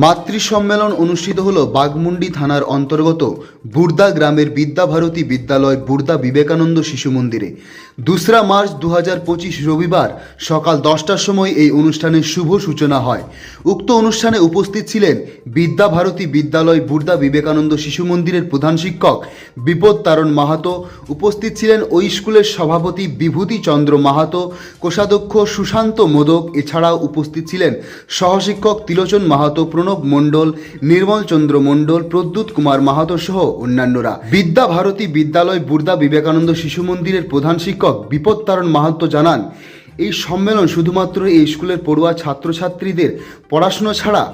মাতৃ সম্মেলন অনুষ্ঠিত হল বাগমুন্ডি থানার অন্তর্গত বুর্দা গ্রামের বিদ্যাভারতী বিদ্যালয় বুর্দা বিবেকানন্দ শিশু মন্দিরে। দোসরা মার্চ দু রবিবার সকাল দশটার সময় এই অনুষ্ঠানের শুভ সূচনা হয়। উক্ত অনুষ্ঠানে উপস্থিত ছিলেন বিদ্যাভারতী বিদ্যালয় বুর্দা বিবেকানন্দ শিশু মন্দিরের প্রধান শিক্ষক বিপদ তারণ মাহাতো, উপস্থিত ছিলেন ওই স্কুলের সভাপতি বিভূতি চন্দ্র মাহাতো, কোষাধ্যক্ষ সুশান্ত মোদক, এছাড়াও উপস্থিত ছিলেন সহশিক্ষক তিলোচন মাহাতো প্রণব মণ্ডল, নির্মল চন্দ্র মণ্ডল, প্রদ্যুৎ কুমার মাহাতো সহ অন্যান্যরা। বিদ্যা ভারতী বিদ্যালয় বুর্দা বিবেকানন্দ শিশু মন্দিরের প্রধান শিক্ষক বিপদ তারণ মাহাতো জানান, এই সম্মেলন শুধুমাত্র এই স্কুলের পড়ুয়া ছাত্রছাত্রীদের পড়াশোনা ছাড়া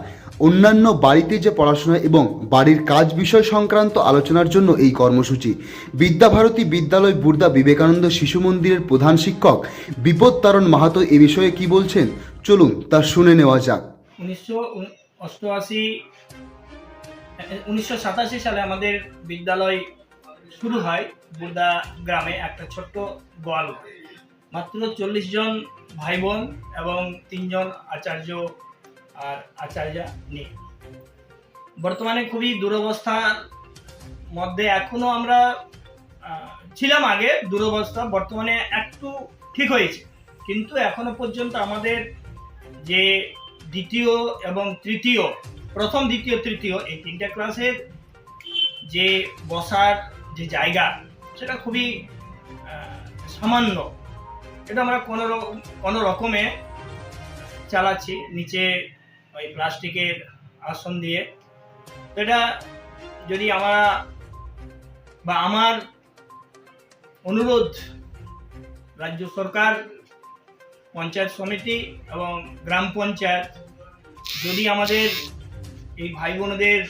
অন্যান্য বাড়িতে যে পড়াশোনা এবং বাড়ির কাজ বিষয় সংক্রান্ত আলোচনার জন্য এই কর্মসূচি। বিদ্যাভারতী বিদ্যালয় বুর্দা বিবেকানন্দ শিশু মন্দিরের প্রধান শিক্ষক বিপদ তারণ মাহাতো এ বিষয়ে কি বলছেন? চলুন তা শুনে নেওয়া যাক। উনিশশো অষ্টআশি, উনিশশো সালে আমাদের বিদ্যালয় শুরু হয় বুর্দা গ্রামে একটা ছোট্ট গোয়াল। মাত্র চল্লিশ জন ভাই বোন এবং তিনজন আচার্য আর আচার্যা নিয়ে বর্তমানে খুবই দুরবস্থার মধ্যে এখনও আমরা ছিলাম আগে দুরবস্থা, বর্তমানে একটু ঠিক হয়েছে। কিন্তু এখনও পর্যন্ত আমাদের যে দ্বিতীয় এবং তৃতীয়, প্রথম, দ্বিতীয়, তৃতীয় এই তিনটা ক্লাসের যে বসার যে জায়গা, সেটা খুবই সামান্য। এটা আমরা কোনো কোনো রকমে চালাচ্ছি নিচে ওই প্লাস্টিকের আসন দিয়ে। এটা যদি আমরা বা আমার অনুরোধ রাজ্য সরকার পঞ্চায়েত সমিতি এবং গ্রাম পঞ্চায়েত। যদি আমাদের এই ভাই বোনদের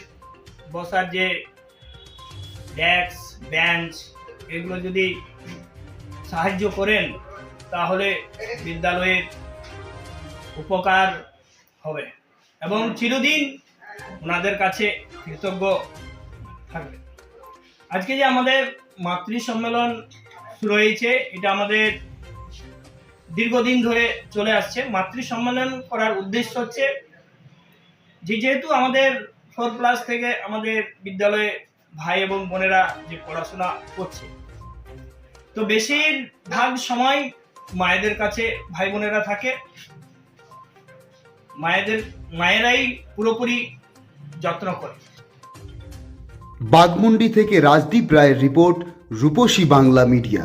বসার যে ডেস্ক, বেঞ্চ এগুলো যদি সাহায্য করেন, তাহলে বিদ্যালয়ের উপকার হবে এবং চিরদিন ওনাদের কাছে কৃতজ্ঞ থাকবে। আজকে যে আমাদের মাতৃ সম্মেলন শুরু হয়েছে, এটা আমাদের দীর্ঘদিন ধরে চলে আসছে। মাতৃ সম্মেলন করার উদ্দেশ্য হচ্ছে, যে যেহেতু আমাদের ফোর ক্লাস থেকে আমাদের বিদ্যালয়ে ভাই এবং বোনেরা যে পড়াশোনা করছে, তো বেশিরভাগ সময় মায়েদের কাছে ভাই বোনেরা থাকে। মায়েদের, মায়েরাই পুরোপুরি যত্ন করে। বাগমুন্ডি থেকে রাজদীপ রায়ের রিপোর্ট রূপসী বাংলা মিডিয়া।